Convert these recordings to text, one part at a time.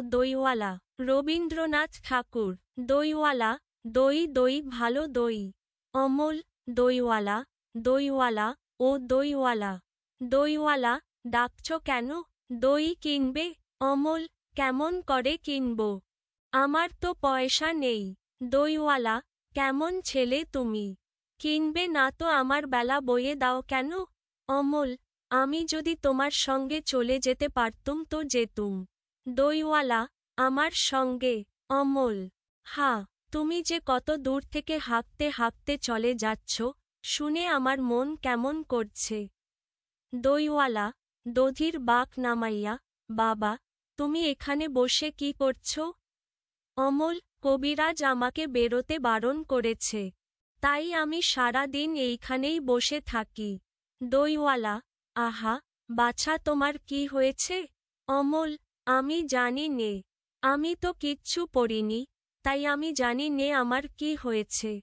দইওয়ালা। রবীন্দ্রনাথ ঠাকুর, দইওয়ালা, দই দই, ভালো দই। অমল, দইওয়ালা দইওয়ালা ও দইওয়ালা। দইওয়ালা, ডাকছ কেন? দই কিনবে? অমল, কেমন করে কিনব? আমার তো পয়সা নেই। দইওয়ালা, কেমন ছেলে তুমি? কিনবে না তো আমার বেলা বইয়ে দাও কেন? অমল, আমি যদি তোমার সঙ্গে চলে যেতে পারতুম তো যেতুম। দইওয়ালা, আমার সঙ্গে, অমল। হা তুমি যে কত দূর থেকে হাঁকতে হাঁকতে চলে যাচ্ছ, শুনে আমার মন কেমন করছে। দইওয়ালা, দধির বাক নামাইয়া, বাবা, তুমি এখানে বসে কি করছ? অমল, কবিরাজ আমাকে বেরোতে বারণ করেছে। তাই আমি সারা দিন এইখানেই বসে থাকি। দইওয়ালা, আহা, বাছা, তোমার কি হয়েছে? অমল আমি জানি নে। আমি তো কিচ্ছু পড়িনি, তাই আমি জানি নে আমার কি হয়েছে।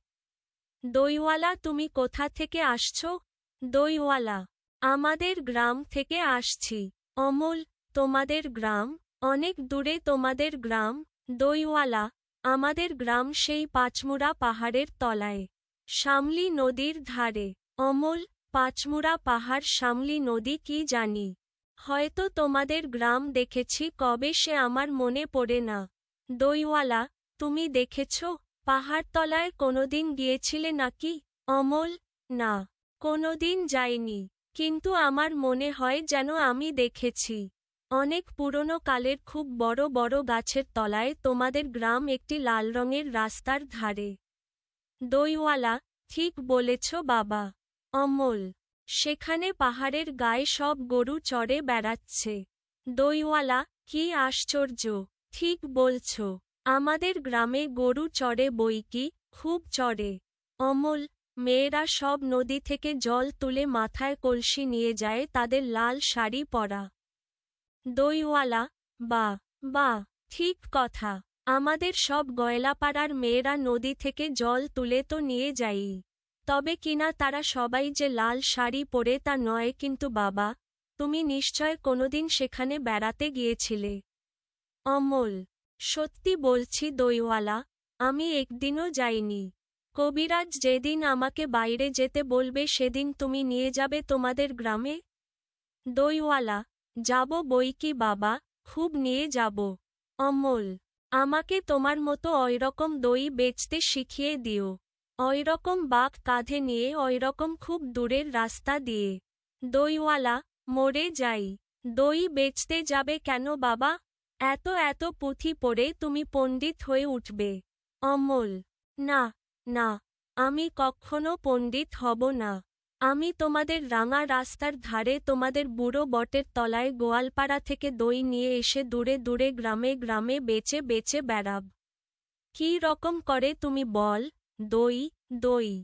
দইওয়ালা, তুমি কোথা থেকে আসছো? দইওয়ালা, আমাদের গ্রাম থেকে আসছি। অমল, তোমাদের গ্রাম? অনেক দূরে তোমাদের গ্রাম। দইওয়ালা, আমাদের গ্রাম সেই পাঁচমুড়া পাহাড়ের তলায়। শামলি নদীর ধারে। অমল, পাঁচমুড়া পাহাড়, শামলি নদী কি জানি? হয়তো তোমাদের গ্রাম দেখেছি, কবে সে আমার মনে পড়ে না। দইওয়ালা, তুমি দেখেছ? পাহাড়তলায় কোনোদিন গিয়েছিলে নাকি? অমল, না, কোনোদিন যাইনি। কিন্তু আমার মনে হয় যেন আমি দেখেছি। অনেক পুরনো কালের খুব বড় বড় গাছের তলায় তোমাদের গ্রাম একটি লাল রঙের রাস্তার ধারে। দইওয়ালা, ঠিক বলেছ বাবা। অমল সেখানে পাহাড়ের গায়ে সব গরু চড়ে বেড়াচ্ছে। দইওয়ালা, কি আশ্চর্য! ঠিক বলছ, আমাদের গ্রামে গরু চড়ে বই কি, খুব চড়ে। অমল, মেয়েরা সব নদী থেকে জল তুলে মাথায় কলসি নিয়ে যায় তাদের লাল শাড়ি পরা। দইওয়ালা, বা বা, ঠিক কথা, আমাদের সব গয়লাপাড়ার মেয়েরা নদী থেকে জল তুলে তো নিয়ে যাই তবে কিনা তারা সবাই যে লাল শাড়ি পরে তা নয় কিন্তু বাবা, তুমি নিশ্চয় কোনোদিন সেখানে বেড়াতে গিয়েছিলে। অমল, সত্যি বলছি দইওয়ালা, আমি একদিনও যাইনি। কবিরাজ যেদিন আমাকে বাইরে যেতে বলবে সেদিন তুমি নিয়ে যাবে তোমাদের গ্রামে? দইওয়ালা, যাব বই কি বাবা, খুব নিয়ে যাব। অমল, আমাকে তোমার মতো ওইরকম দই বেচতে শিখিয়ে দিও। ওইরকম বাঘ কাঁধে নিয়ে ওইরকম খুব দূরের রাস্তা দিয়ে। দইওয়ালা, মরে যাই। দই বেচতে যাবে কেন বাবা? এত এত পুঁথি পড়ে তুমি পণ্ডিত হয়ে উঠবে। অমল, না না, আমি কখনো পণ্ডিত হব না। আমি তোমাদের রাঙা রাস্তার ধারে তোমাদের বুড়ো বটের তলায় গোয়ালপাড়া থেকে দই নিয়ে এসে দূরে দূরে গ্রামে গ্রামে বেচে বেচে বেড়াব। কি রকম করে তুমি বল? দই দই।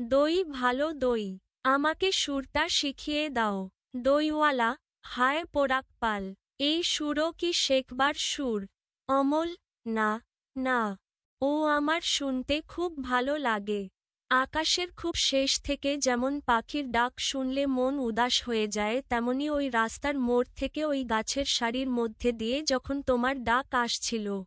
দই ভালো দই। আমাকে সুরটা শিখিয়ে দাও। দইওয়ালা, হায় পোড়াক পাল। এই সুরও কি শেখবার সুর? অমল, না না। ও আমার শুনতে খুব ভালো লাগে। আকাশের খুব শেষ থেকে যেমন পাখির ডাক শুনলে মন উদাস হয়ে যায়, তেমনি ওই রাস্তার মোড় থেকে ওই গাছের সারির মধ্যে দিয়ে যখন তোমার ডাক আসছিল।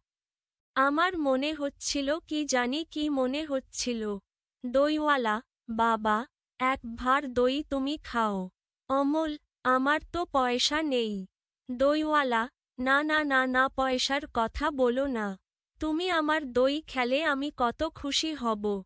আমার মনে হচ্ছিল কি জানি কি মনে হচ্ছিল। দইওয়ালা, বাবা, এক ভার দই তুমি খাও। অমল, আমার তো পয়সা নেই। দইওয়ালা, না না না না, পয়সার কথা বলো না। তুমি আমার দই খেলে আমি কত খুশি হব।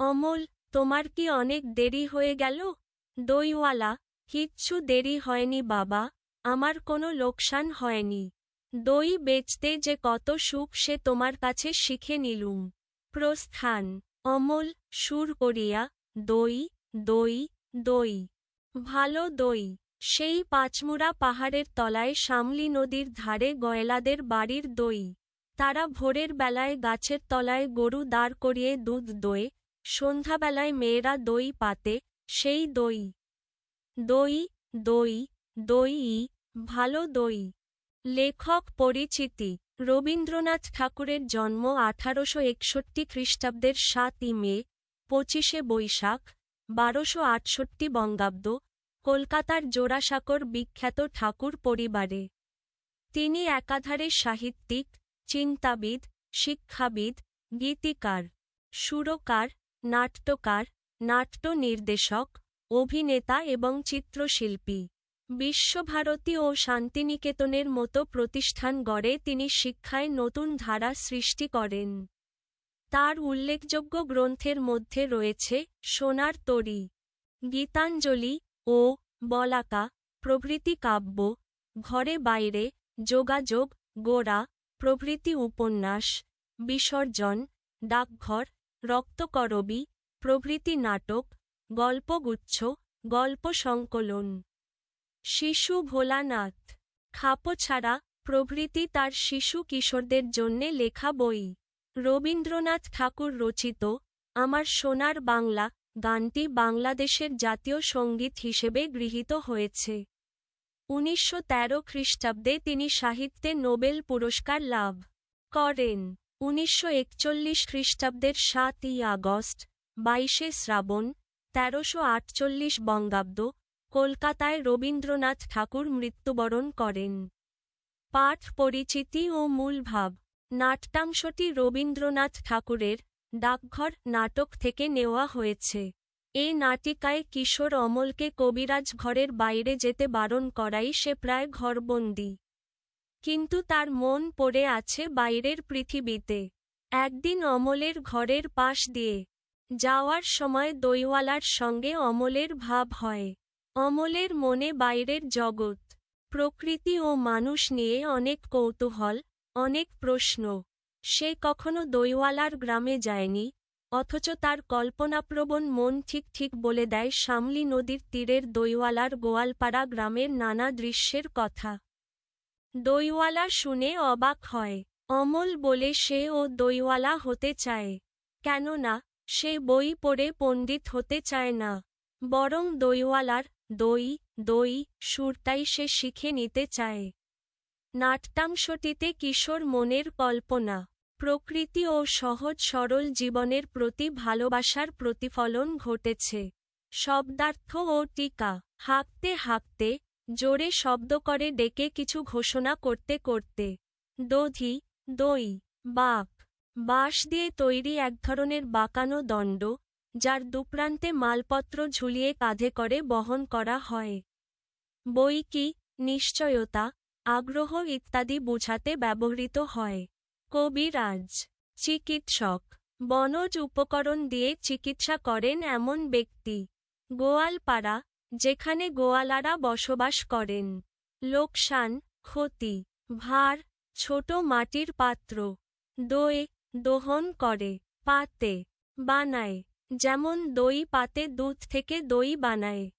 অমল, তোমার কি অনেক দেরি হয়ে গেল? দইওয়ালা, কিচ্ছু দেরি হয়নি বাবা, আমার কোনো লোকসান হয়নি। দই বেচতে যে কত সুখ সে তোমার কাছে শিখে নিলুম। প্রস্থান, অমল, সুর করিয়া, দই দই দই। ভালো দই, সেই পাঁচমুড়া পাহাড়ের তলায় শামলি নদীর ধারে গয়লাদের বাড়ির দই। তারা ভোরের বেলায় গাছের তলায় গরু দাঁড় করিয়ে দুধ দোয়ে, সন্ধ্যাবেলায় মেয়েরা দই পাতে, সেই দই। দই দই দই ভালো দই। লেখক পরিচিতি, রবীন্দ্রনাথ ঠাকুরের জন্ম আঠারোশো একষট্টি খ্রিস্টাব্দের সাতই মে, পঁচিশে বৈশাখ, বারোশো আটষট্টি বঙ্গাব্দ, কলকাতার জোড়াসাঁকোর বিখ্যাত ঠাকুর পরিবারে। তিনি একাধারে সাহিত্যিক, চিন্তাবিদ, শিক্ষাবিদ, গীতিকার, সুরকার, নাট্যকার, নাট্য নির্দেশক, অভিনেতা এবং চিত্রশিল্পী। বিশ্বভারতী ও শান্তিনিকেতনের মতো প্রতিষ্ঠান গড়ে তিনি শিক্ষায় নতুন ধারা সৃষ্টি করেন। তার উল্লেখযোগ্য গ্রন্থের মধ্যে রয়েছে সোনার তরী, গীতাঞ্জলি ও বলাকা, প্রভৃতি কাব্য, ঘরে বাইরে, যোগাযোগ, গোড়া, প্রভৃতি উপন্যাস, বিসর্জন, ডাকঘর, রক্তকরবী, প্রভৃতি নাটক, গল্পগুচ্ছ, গল্প সংকলন। শিশু ভোলানাথ। খাপছাড়া প্রভৃতি তার শিশু কিশোরদের জন্যে লেখা বই। রবীন্দ্রনাথ ঠাকুর রচিত, আমার সোনার বাংলা গানটি বাংলাদেশের জাতীয় সংগীত হিসেবে গৃহীত হয়েছে। উনিশশো তেরো খ্রিস্টাব্দে তিনি সাহিত্যে নোবেল পুরস্কার লাভ করেন। উনিশশো একচল্লিশ খ্রিস্টাব্দের সাতই আগস্ট, বাইশে শ্রাবণ, তেরোশো আটচল্লিশ বঙ্গাব্দ কলকাতায় রবীন্দ্রনাথ ঠাকুর মৃত্যুবরণ করেন। পাঠ পরিচিতি ও মূল ভাব। নাট্যাংশটি রবীন্দ্রনাথ ঠাকুরের ডাকঘর নাটক থেকে নেওয়া হয়েছে। এ নাটিকায় কিশোর অমলকে কবিরাজ ঘরের বাইরে যেতে বারণ করাই সে প্রায় ঘরবন্দি। কিন্তু তার মন পড়ে আছে বাইরের পৃথিবীতে। একদিন অমলের ঘরের পাশ দিয়ে যাওয়ার সময় দইওয়ালার সঙ্গে অমলের ভাব হয়। অমলের মনে বাইরের জগৎ, প্রকৃতি ও মানুষ নিয়ে অনেক কৌতূহল, অনেক প্রশ্ন। সে কখনো দইওয়ালার গ্রামে যায়নি, অথচ তার কল্পনাপ্রবণ মন ঠিক ঠিক বলে দেয় শামলি নদীর তীরের দইওয়ালার গোয়ালপাড়া গ্রামের নানা দৃশ্যের কথা। দইওয়ালা শুনে অবাক হয়, অমল বলে সে ও দইওয়ালা হতে চায়। কেননা, সে বই পড়ে পণ্ডিত হতে চায় না, বরং দইওয়ালার দই দই সুরটাই সে শিখে নিতে চায়। নাট্যাংশটিতে কিশোর মনের কল্পনা, প্রকৃতি ও সহজ সরল জীবনের প্রতি ভালোবাসার প্রতিফলন ঘটেছে। শব্দার্থ ও টিকা, হাঁকতে হাঁকতে, জোরে শব্দ করে ডেকে কিছু ঘোষণা করতে করতে। দধি, দই, বাক, বাঁশ দিয়ে তৈরি এক ধরনের বাঁকানো দণ্ড যার দুপ্রান্তে মালপত্র ঝুলিয়ে কাঁধে করে বহন করা হয়। বই কি নিশ্চয়তা, আগ্রহ ইত্যাদি বুঝাতে ব্যবহৃত হয়। কবিরাজ, চিকিৎসক, বনজ উপকরণ দিয়ে চিকিৎসা করেন এমন ব্যক্তি। গোয়ালপাড়া, যেখানে গোয়ালারা বসবাস করেন। লোকসান, ক্ষতি, ভার, ছোট মাটির পাত্র। দই দোহন করে, পাতে, বানায়। যেমন দই পাতে দুধ থেকে দই বানায়।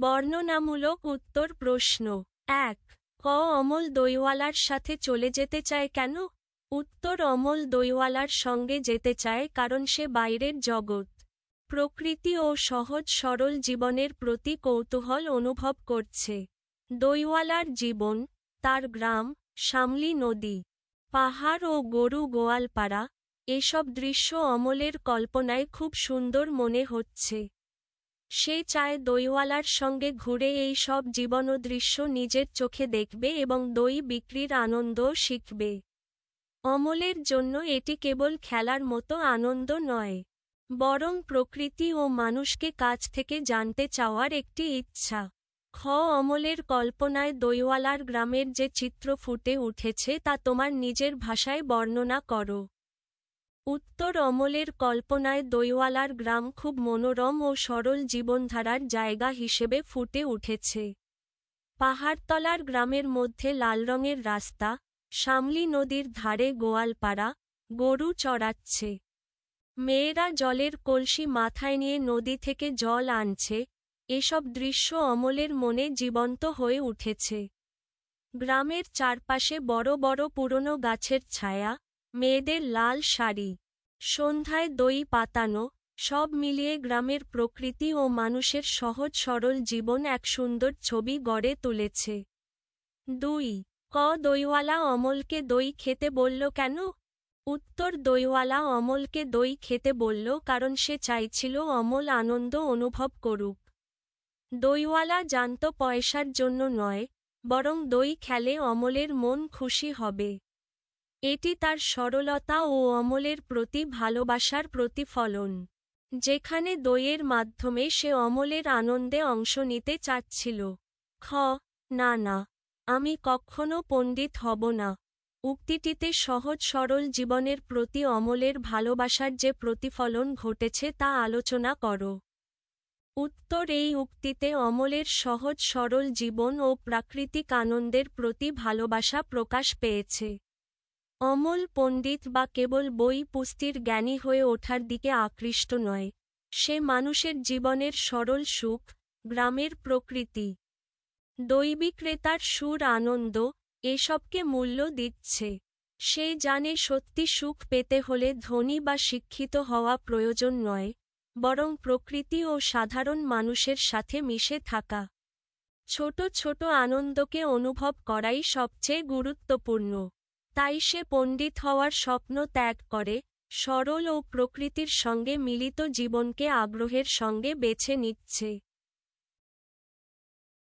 বর্ণনামূলক উত্তর প্রশ্ন, এক, ক অমল দইওয়ালার সাথে চলে যেতে চায় কেন? উত্তর, অমল দইওয়ালার সঙ্গে যেতে চায় কারণ সে বাইরের জগৎ। প্রকৃতি ও সহজ সরল জীবনের প্রতি কৌতূহল অনুভব করছে। দইওয়ালার জীবন, তার গ্রাম, শামলি নদী। পাহাড় ও গরু গোয়ালপাড়া এসব দৃশ্য অমলের কল্পনায় খুব সুন্দর মনে হচ্ছে। সে চায় দইওয়ালার সঙ্গে ঘুরে এই সব জীবন দৃশ্য নিজের চোখে দেখবে এবং দই বিক্রির আনন্দও শিখবে। অমলের জন্য এটি কেবল খেলার মতো আনন্দ নয়, বরং প্রকৃতি ও মানুষকে কাছ থেকে জানতে চাওয়ার একটি ইচ্ছা। খ, অমলের কল্পনায় দইওয়ালার গ্রামের যে চিত্র ফুটে উঠেছে তা তোমার নিজের ভাষায় বর্ণনা করো। উত্তর অমলের কল্পনায় দইওয়ালার গ্রাম খুব মনোরম ও সরল জীবনধারার জায়গা হিসেবে ফুটে উঠেছে। পাহাড়তলার গ্রামের মধ্যে লাল রঙের রাস্তা, শামলি নদীর ধারে গোয়ালপাড়া, গরু চড়াচ্ছে। মেয়েরা জলের কলসি মাথায় নিয়ে নদী থেকে জল আনছে, এসব দৃশ্য অমলের মনে জীবন্ত হয়ে উঠেছে। গ্রামের চারপাশে বড় বড় পুরনো গাছের ছায়া মেয়েদের লাল শাড়ি, সন্ধ্যায় দই পাতানো, সব মিলিয়ে গ্রামের প্রকৃতি ও মানুষের সহজ সরল জীবন এক সুন্দর ছবি গড়ে তুলেছে। দুই, ক দইওয়ালা অমলকে দই খেতে বলল কেন? উত্তর, দইওয়ালা অমলকে দই খেতে বলল কারণ সে চাইছিল অমল আনন্দ অনুভব করুক। দইওয়ালা জানত পয়সার জন্য নয়, বরং দই খেলে অমলের মন খুশি হবে। এটি তার সরলতা ও অমলের প্রতি ভালোবাসার প্রতিফলন। যেখানে দইয়ের মাধ্যমে সে অমলের আনন্দে অংশ নিতে চাচ্ছিল। খ, না না, আমি কখনো পণ্ডিত হব না। উক্তিটিতে সহজ সরল জীবনের প্রতি অমলের ভালোবাসার যে প্রতিফলন ঘটেছে তা আলোচনা করো। উত্তর, এই উক্তিতে অমলের সহজ সরল জীবন ও প্রাকৃতিক আনন্দের প্রতি ভালোবাসা প্রকাশ পেয়েছে। অমল পণ্ডিত বা কেবল বই পুস্তির জ্ঞানী হয়ে ওঠার দিকে আকৃষ্ট নয়। সে মানুষের জীবনের সরল সুখ, গ্রামের প্রকৃতি। দৈবিক্রেতার সুর আনন্দ, এসবকে মূল্য দিচ্ছে। সে জানে সত্যি সুখ পেতে হলে ধনী বা শিক্ষিত হওয়া প্রয়োজন নয়, বরং প্রকৃতি ও সাধারণ মানুষের সাথে মিশে থাকা। ছোট ছোট আনন্দকে অনুভব করাই সবচেয়ে গুরুত্বপূর্ণ। তাই সে পণ্ডিত হওয়ার স্বপ্ন ত্যাগ করে, সরল ও প্রকৃতির সঙ্গে মিলিত জীবনকে আগ্রহের সঙ্গে বেছে নিচ্ছে।